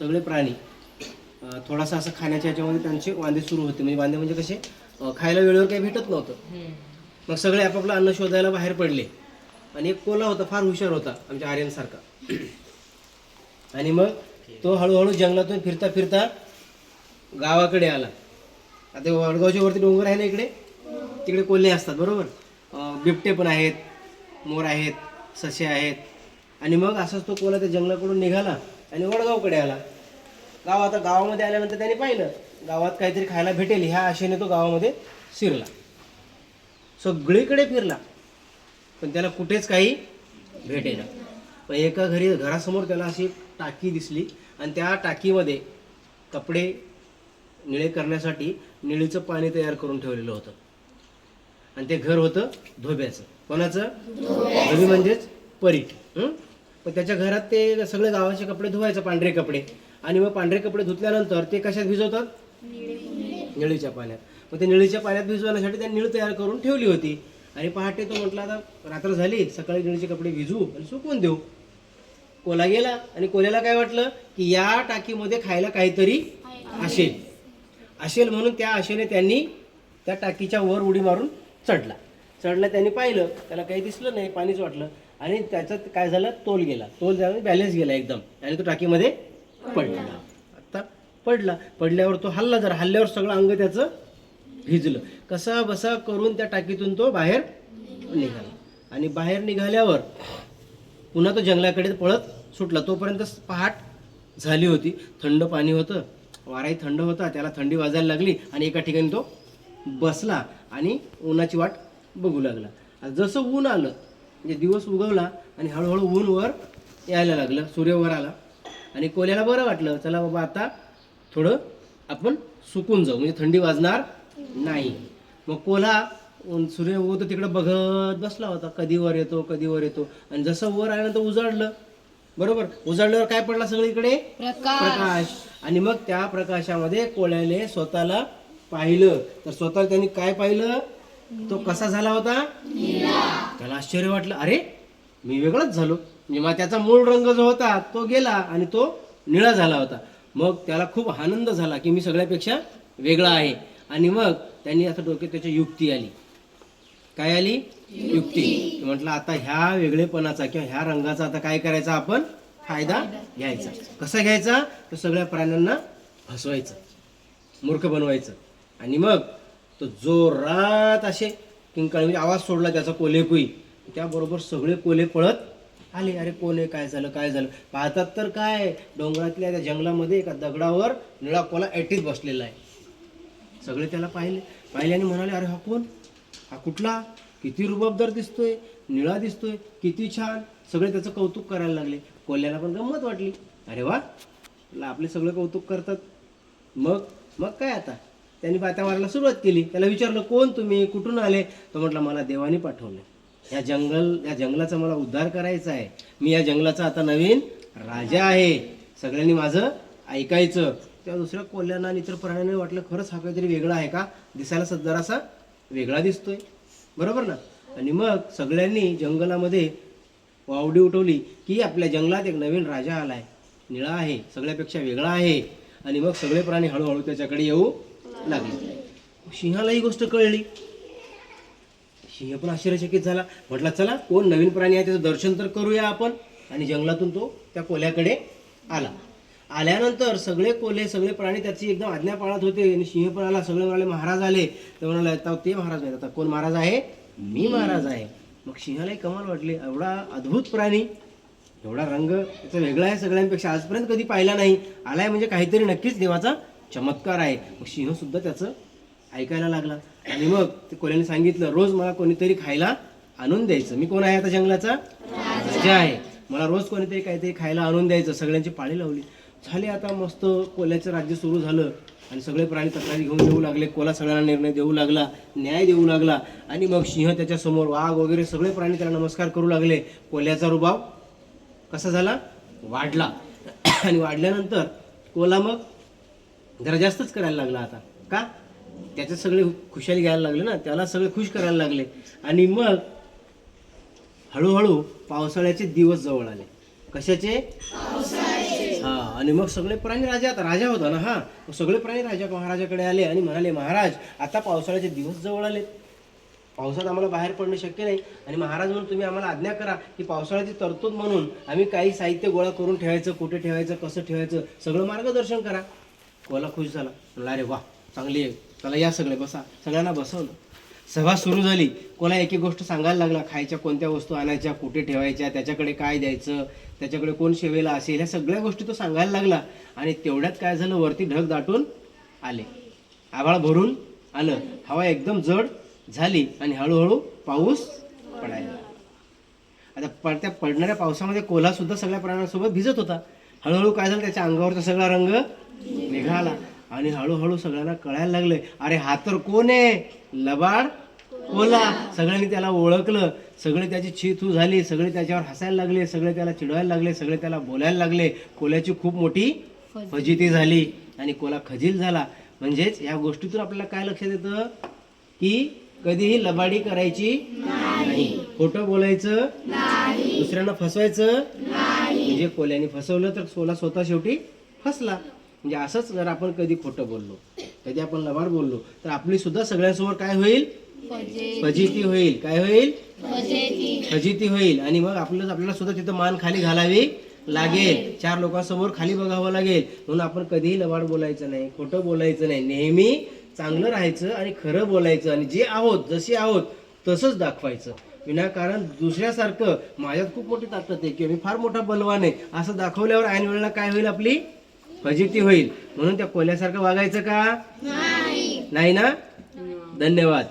सगळे प्राणी थोडासा असं खाण्याच्या ह्याच्यामध्ये त्यांचे वांदे सुरू होते. म्हणजे वांदे म्हणजे कसे खायला वेळेवर काही भेटत नव्हतं. मग सगळे आपापलं अन्न शोधायला बाहेर पडले. आणि एक कोला होता फार हुशार होता आमच्या आर्यनसारखा. आणि मग तो हळूहळू जंगलातून फिरता फिरता गावाकडे आला. आता वडगावच्या वरती डोंगर आहे ना इकडे? तिकडे कोल्हे असतात बरोबर? बिबटे पण आहेत मोर आहेत ससे आहेत. आणि मग असंच तो कोला त्या जंगलाकडून निघाला. आणि वडगावकडे आला. गाव आता गावामध्ये आल्यानंतर त्याने पाहिलं गावात काहीतरी खायला भेटेल ह्या आशेने तो गावामध्ये शिरला. सगळीकडे फिरला. पण त्याला कुठेच काही भेटेना. पण एका घरी घरासमोर त्याला अशी टाकी दिसली आणि त्या टाकीमध्ये कपडे निळे करण्यासाठी निळीचं पाणी तयार करून ठेवलेलं होतं. आणि ते घर होतं धोब्याचं. कोणाचं? धोबी म्हणजेच परीट. पण त्याच्या घरात ते सगळे गावाचे कपडे धुवायचे पांढरे कपडे. आणि मग पांढरे कपडे धुतल्यानंतर ते कशात भिजवतात? निळीच्या पाण्यात. मग ते निळीच्या पाण्यात भिजवण्यासाठी त्यांनी निळ तयार करून ठेवली होती. आणि पहाटे तो म्हटला आता रात्र झाली सकाळी निळीचे कपडे भिजवू आणि सुकवून देऊ. कोला गेला आणि कोल्याला काय वाटलं? की या टाकीमध्ये खायला काहीतरी असेल. असेल म्हणून त्या आशेने त्यांनी त्या टाकीच्या वर उडी मारून चढला. चढला त्यांनी पाहिलं. त्याला काही दिसलं नाही पाणीच वाटलं. आणि त्याच्यात काय झालं? तोल गेला. तोल त्यामुळे बॅलन्स गेला एकदम. आणि तो टाकीमध्ये पडला. आता पडला. पडल्यावर तो हल्ला जर हल्ल्यावर सगळं अंग त्याचं भिजलं. कसा बसा करून त्या टाकीतून तो बाहेर निघाला. आणि बाहेर निघाल्यावर पुन्हा तो जंगलाकडे पळत सुटला. तोपर्यंत पहाट झाली होती. थंड पाणी होतं. वाराही थंड होता. त्याला थंडी वाजायला लागली आणि एका ठिकाणी तो बसला आणि उन्हाची वाट बघू लागला. जसं ऊन आलं म्हणजे दिवस उगवला आणि हळूहळू ऊन वर यायला लागलं सूर्य वर आला. आणि कोल्याला बरं वाटलं चला बाबा आता थोडं आपण सुकून जाऊ म्हणजे थंडी वाजणार नाही. मग कोल्हा सूर्य उगवतो तिकडे बघत बसला होता कधी वर येतो कधी वर येतो. आणि जसं वर आल्यानंतर उजाडलं बरोबर? उजाडल्यावर काय पडला सगळीकडे प्रकाश. आणि मग त्या प्रकाशामध्ये कोळ्याने स्वतःला पाहिलं. तर स्वतः त्यांनी काय पाहिलं? तो कसा झाला होता? त्याला आश्चर्य वाटलं. अरे मी वेगळाच झालो. म्हणजे मग त्याचा मूळ रंग जो होता तो गेला आणि तो निळा झाला होता. मग त्याला खूप आनंद झाला की मी सगळ्यापेक्षा वेगळा आहे. आणि मग त्यांनी आता डोक्यात त्याची युक्ती आली. काय आली? युक्ती. म्हटलं आता ह्या वेगळेपणाचा किंवा ह्या रंगाचा आता काय करायचा आपण? फायदा घ्यायचा. कसा घ्यायचा? तर सगळ्या प्राण्यांना फसवायचं मूर्ख बनवायचं. आणि मग तर जोरात असे किंकाळ म्हणजे आवाज सोडला त्याचा कोल्हेकुई त्याबरोबर सगळे कोले पळत आले. अरे कोण आहे काय झालं काय झालं? पाहतात तर काय? डोंगरातल्या त्या जंगलामध्ये एका दगडावर निळा कोला ऐटीत बसलेला आहे. सगळे त्याला पाहिले. पाहिले आणि म्हणाले अरे हा कोण? हा कुठला? किती रुबाबदार दिसतोय निळा दिसतोय किती छान. सगळे त्याचं कौतुक करायला लागले. कोल्ह्याला पण गंमत वाटली. अरे वा आपले सगळे कौतुक करतात. मग मग काय आता? त्यांनी पात्या मारायला सुरुवात केली. त्याला विचारलं कोण तुम्ही? कुठून आले? तो म्हटलं मला देवाने पाठवलं या जंगल या जंगलाचा मला उद्धार करायचा आहे. मी या जंगलाचा आता नवीन राजा आहे. सगळ्यांनी माझं ऐकायचं. तेव्हा दुसऱ्या कोल्ह्यांना आणि इतर प्राण्यांना वाटलं खरंच हा काहीतरी वेगळा आहे का? दिसायला स- जरासा वेगळा दिसतोय. बरोबर ना? आणि मग सगळ्यांनी जंगलामध्ये वावडी उठवली की आपल्या जंगलात एक नवीन राजा आलाय. निळा आहे. सगळ्यापेक्षा वेगळा आहे. आणि मग सगळे प्राणी हळूहळू त्याच्याकडे येऊ लागली. सिंहाला ही गोष्ट कळली. सिंह पण आश्चर्यचकित झाला. म्हटला चला कोण नवीन प्राणी आहे त्याचं दर्शन तर करूया आपण. आणि जंगलातून तो त्या कोल्याकडे आला. आल्यानंतर सगळे कोले सगळे प्राणी त्याची एकदम आज्ञा पाळत होते. आणि सिंह पण आला. सगळे म्हणाले महाराज आले. तर म्हणाले आता ते महाराज नाही आता कोण महाराज आहे? मी महाराज आहे. मग सिंहालाही कमाल वाटली. एवढा अद्भुत प्राणी एवढा रंग त्याचा वेगळा आहे सगळ्यांपेक्षा. आजपर्यंत कधी पाहिला नाही. आलाय म्हणजे काहीतरी नक्कीच देवाचा चमत्कार आहे. मग सिंहसुद्धा त्याचं ऐकायला लागला. आणि मग ते कोल्याने सांगितलं रोज मला कोणीतरी खायला आणून द्यायचं. मी कोण आहे आता जंगलाचा? राजा आहे. मला रोज कोणीतरी काहीतरी खायला आणून द्यायचं. सगळ्यांची पाळी लावली. झाले आता मस्त कोल्याचं राज्य सुरू झालं. आणि सगळे प्राणी तक्रारी घेऊन येऊ लागले. कोला सगळ्यांना निर्णय देऊ लागला. न्याय देऊ लागला. आणि मग सिंह त्याच्यासमोर वाघ वगैरे सगळे प्राणी त्याला नमस्कार करू लागले. कोल्याचा रुबाव कसा झाला? वाढला. आणि वाढल्यानंतर कोला मग जरा जास्तच करायला लागला आता. का? त्याच्यात सगळे खुशाली घ्यायला लागले ना त्याला सगळे खुश करायला लागले. आणि मग हळूहळू पावसाळ्याचे दिवस जवळ आले. कशाचे? हा आणि मग सगळे प्राणी राजा आता राजा होता ना हा. मग सगळे प्राणी राजा महाराजाकडे आले आणि म्हणाले महाराज आता पावसाळ्याचे दिवस जवळ आले पावसात आम्हाला बाहेर पडणं शक्य नाही. आणि महाराज म्हणून तुम्ही आम्हाला आज्ञा करा की पावसाळ्याची तरतूद म्हणून आम्ही काही साहित्य गोळा करून ठेवायचं कुठे ठेवायचं कसं ठेवायचं सगळं मार्गदर्शन करा. कोला खुश झाला. म्हणला अरे वा चांगली आहे. चला या सगळे बसा. सगळ्यांना बसवलं. सभा सुरू झाली. कोणा एक एक गोष्ट सांगायला लागला खायच्या कोणत्या वस्तू आणायच्या कुठे ठेवायच्या त्याच्याकडे काय द्यायचं त्याच्याकडे कोण शेवेला असेल ह्या सगळ्या गोष्टी तो सांगायला लागला आणि तेवढ्यात काय झालं वरती ढग दाटून आले. आभाळ भरून आलं. हवा एकदम जड झाली आणि हळूहळू पाऊस पडायला आता पडत्या पडणाऱ्या पावसामध्ये कोल्हा सुद्धा सगळ्या प्राण्यांसोबत भिजत होता. हळूहळू काय झालं त्याच्या अंगावरचा सगळा रंग निघाला. आणि हळूहळू सगळ्यांना कळायला लागले अरे हा तर कोण आहे? लबाड? कोला सगळ्यांनी त्याला ओळखलं. सगळे त्याची छीथू झाली सगळे त्याच्यावर हसायला लागले सगळे त्याला चिडवायला लागले सगळे त्याला बोलायला लागले. कोल्याची खूप मोठी फजिती झाली आणि कोला खजील झाला. म्हणजेच या गोष्टीतून आपल्याला काय लक्षात येतं? की कधीही लबाडी करायची नाही. खोटं बोलायचं दुसऱ्यांना फसवायचं म्हणजे कोल्याने फसवलं तर सोला स्वतः शेवटी फसला. म्हणजे असंच जर आपण कधी खोटं बोललो कधी आपण लबाड बोललो तर आपली सुद्धा सगळ्यांसमोर काय होईल? फजिती. होईल. काय होईल? फजिती. होईल. आणि मग आपलं आपल्याला सुद्धा तिथं मान खाली घालावी लागेल. चार लोकांसमोर खाली बघावं लागेल. म्हणून आपण कधीही लबाड बोलायचं नाही खोटं बोलायचं नाही. नेहमी चांगलं राहायचं आणि खरं बोलायचं. आणि जे आहोत जसे आहोत तसंच दाखवायचं. विनाकारण दुसऱ्यासारखं. माझ्यात खूप मोठी ताकद आहे किंवा मी फार मोठा बलवान आहे. असं दाखवल्यावर ऐन वेळेला काय होईल आपली? फजिती होईल. म्हणून त्या कोल्यासारखं वागायचं का? नाही. ना? धन्यवाद.